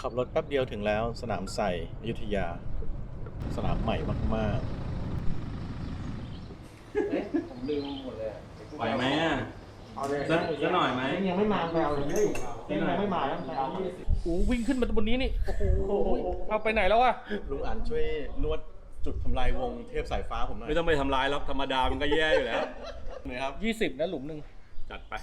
ขับรถแป๊บเดียวถึงแล้วสนามใส่อยุธยา สนามใหม่มากเอ๊ะผมลืมหมดเลยอะไหวไหมอะเอาเลยสักสักหน่อยไหมยังไม่มาไปเอาเลยเฮ้ยยังไม่มาแล้วไปเอาที่โอ้วิ่งขึ้นมาบนนี้นี่โอ้โหเอาไปไหนแล้วอะๆลุงอันช่วยนวดจุดทำลายวงเทพสายฟ้าผมหน่อยไม่ต้องไปทำร้ายหรอกธรรมดามันก็แย่อยู่แล้วหน่อยครับ ยี่สิบนะหลุมหนึ่งจัดไป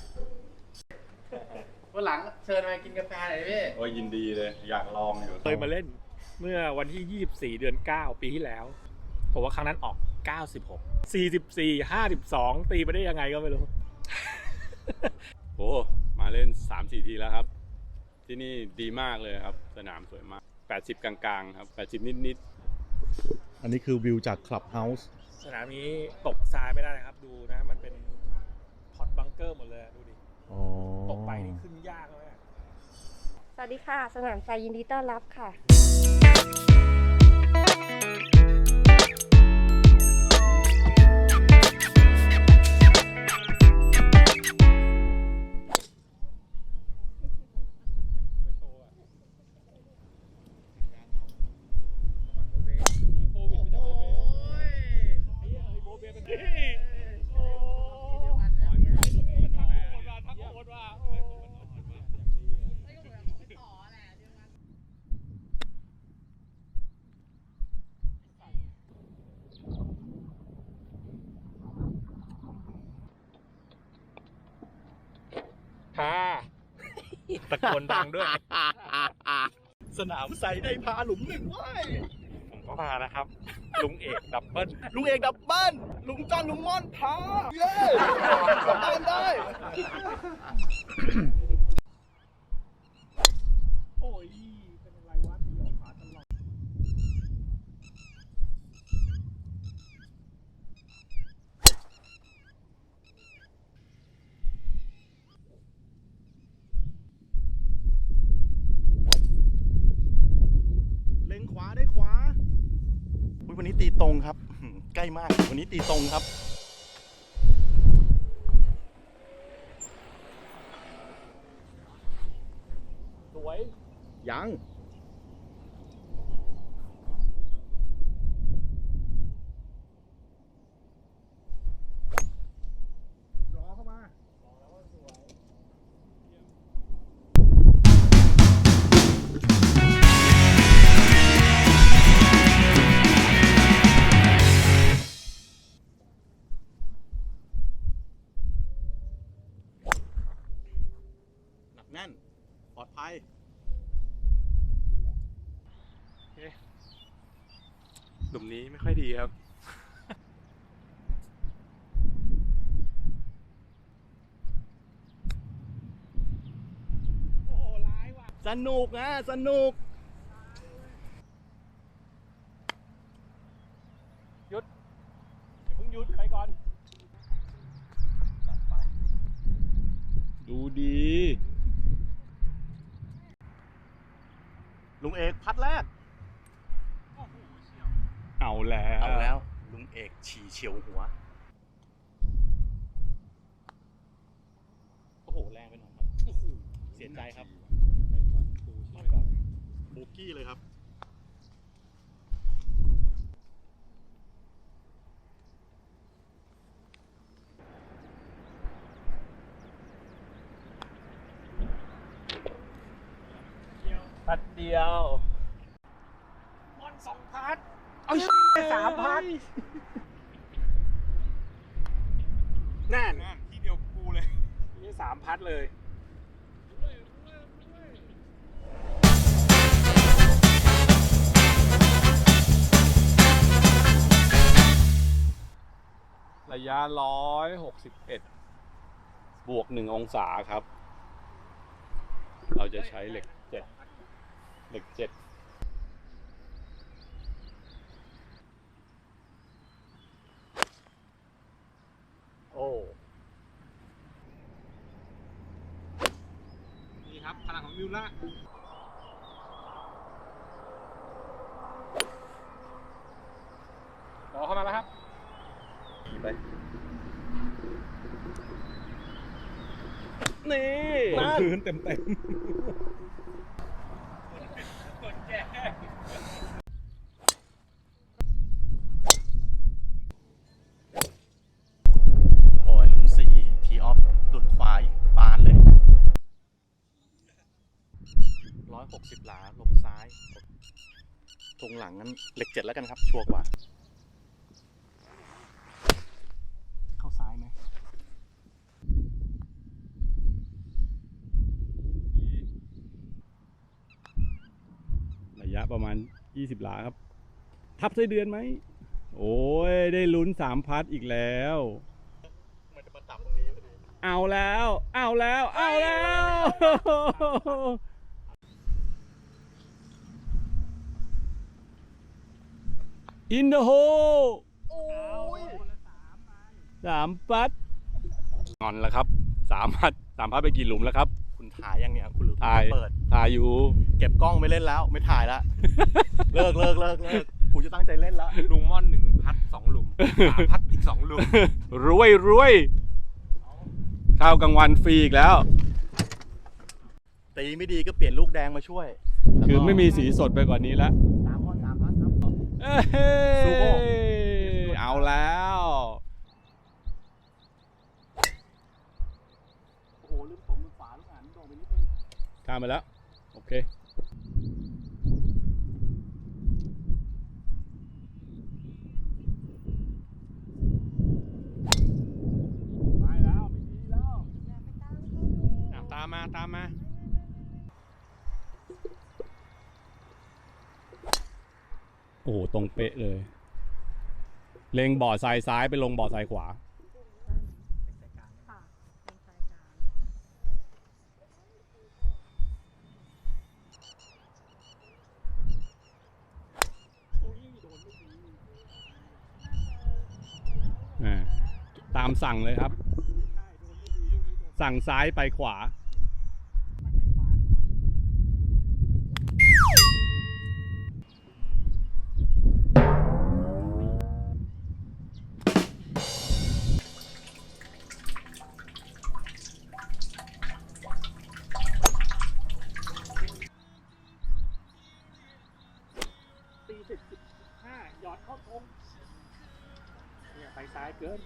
วันหลังเชิญมากินกาแฟหน่อยดิพี่ โอ้ยยินดีเลย อยากลองอยู่เคยมาเล่นเมื่อวันที่ 24 เดือน 9 ปีที่แล้ว ผมว่าครั้งนั้นออก 96 44 52 ตีไปได้ยังไงก็ไม่รู้ โอ้มาเล่น 3 4 ทีแล้วครับ ที่นี่ดีมากเลยครับ สนามสวยมาก 80 กลางๆ ครับ 80 นิดอันนี้คือวิวจากคลับเฮาส์สนามนี้ตกทรายไม่ได้นะครับ ดูนะ มันเป็นพอตบังเกอร์หมดเลยอะดูดิ อ๋อตกไปนี่ขึ้นยากมาก สวัสดีค่ะ สนามทรายยินดีต้อนรับค่ะ ตะโกนดังด้วย สนามใส่ได้พาหลุมหนึ่งเว้ยผมก็มานะครับ ลุงเอกดับเบิ้ลลุงเอกดับเบิ้ลลุงจ้อนลุงม่อนพาเย้กลับบ้านได้ โอ้ย เป็นอะไรวะตีออกขาตลอด เล็งขวาได้ขวาอุ๊ยวันนี้ ตรงครับ ใกล้มาก วันนี้ตีตรงครับ สวย ยัง ปลอดภัยหลุมนี้ไม่ค่อยดีครับ โอ้โหร้ายว่ะ สนุกนะสนุกอย่าเพิ่งหยุดไปก่อน ดูดี ลุงเอกพัดแรก เอาแล้วเอาแล้ว ลุงเอกฉี่เฉียวหัว โอ้โห แรงไปหน่อยครับ เสียใจครับไปก่อนดูไปก่อนโบกี้เลยครับ พั ดเดียวมอนสองพัดเอาสามพัดนั่นที่เดียวกูเลยนี่สามพัดเลยๆระยะร้อยหกสิบเอ็ดบวกหนึ่งองศาครับ เราจะใช้เหล็ก เจ็ดเหล็กเจ็ดโอ้นี่ครับพลังของมิวล่ารอเข้ามาแล้วครับไปนี่พื้นเต็มเต็ม หลาลงซ้าย ตรงหลังนั้นเหล็กเจ็ดแล้วกันครับ ชัวร์กว่า เข้าซ้ายไหมระยะประมาณ 20 หลาครับ ทับไส้เดือนไหม โอ้ย ได้ลุ้นสามพัดอีกแล้วมันจะมาตับตรงนี้พอดีเอาแล้ว เอาแล้ว เอาแล้ว อินเดโฮสามพัดงอนแล้วครับสามพัดสามพัดไปกี่หลุมแล้วครับ คุณถ่ายยังเนี่ยคุณหรือถ่ายเปิด ถ่ายอยู่ เก็บกล้องไม่เล่นแล้ว ไม่ถ่ายแล้วเลิกเลิกเลิกเลิกกูจะตั้งใจเล่นแล้วลุงม่อนหนึ่งพัดสองหลุมสามพัดอีกสองหลุม รวยรวยข้าวกลางวันฟรีอีกแล้ว ตีไม่ดีก็เปลี่ยนลูกแดงมาช่วย คือไม่มีสีสดไปกว่านี้แล้วสามคนสามพันครับเอ้ ซูโม่ยเอาแล้วโอ้โหลืมผมมือขวาลูกอ่านโดนไปนิดนึงข้ามไปแล้ว โอเคไปแล้วไม่ดีแล้ว อะตามมาตามมา โอ้โหตรงเป๊ะเลย เล็งบ่อทรายซ้ายไปลงบ่อทรายขวาอ่าตามสั่งเลยครับ สั่งซ้ายไปขวา ตีสิบสิบห้าหยอดเข้าทงเนี่ยไปซ้ายเกิน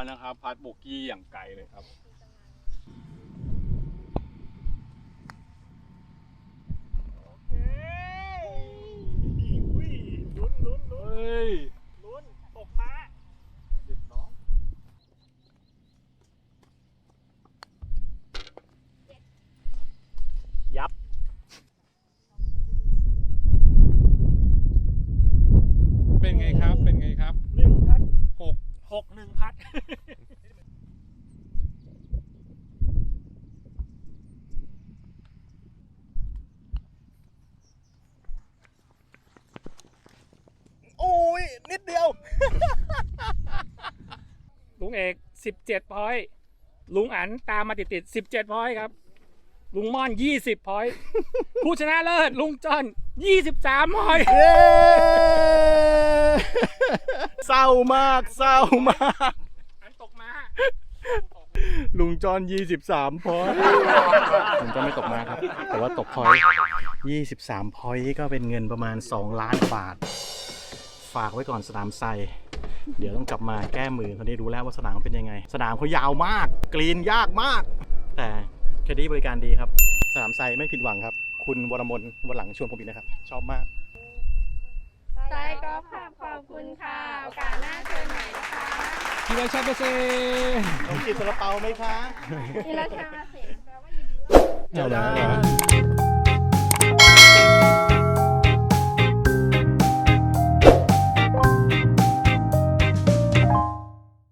นนะครับ พัดโบกี้อย่างไกลเลยครับ ลุ้นลุ้นลุ้น เฮ้ย ลุ้นตกมาเรียบร้อย ยับ เป็นไงครับ เป็นไงครับ หนึ่งพัด หก หกหนึ่งพัด โอ้ย นิดเดียว ลุงเอก สิบเจ็ดพอยต์ลุงอันตามมาติดติดสิบเจ็ดพอยต์ครับ ลุงม่อนยี่สิบพอยต์ผู้ชนะเลิศลุงจอนยี่สิบสามพอยต์เย้เศร้ามากเศร้ามาก อันตกมาลุงจอน23 พอยต์ลุงจอนไม่ตกมาครับ แต่ว่าตกพอยต์23 พอยต์ก็เป็นเงินประมาณ 2 ล้านบาท ฝากไว้ก่อนสนามไซ เดี๋ยวต้องกลับมาแก้มือตอนนี้รู้แล้วว่าสนามเป็นยังไง สนามเขายาวมาก กรีนยากมาก แต่แคดดี้บริการดีครับ สนามไซไม่ผิดหวังครับ คุณวรมนวันหลังชวนผมอีกนะครับ ชอบมากใช่ก็ค่ะขอบคุณค่ะโอกาสหน้าเชิญใหม่นะคะที่ไรชาเปเซ่น้องจิตสระเปาไหมคะนี่เราชามาเสร็จแปลว่ายินดีต้อนรับเจ้าดาว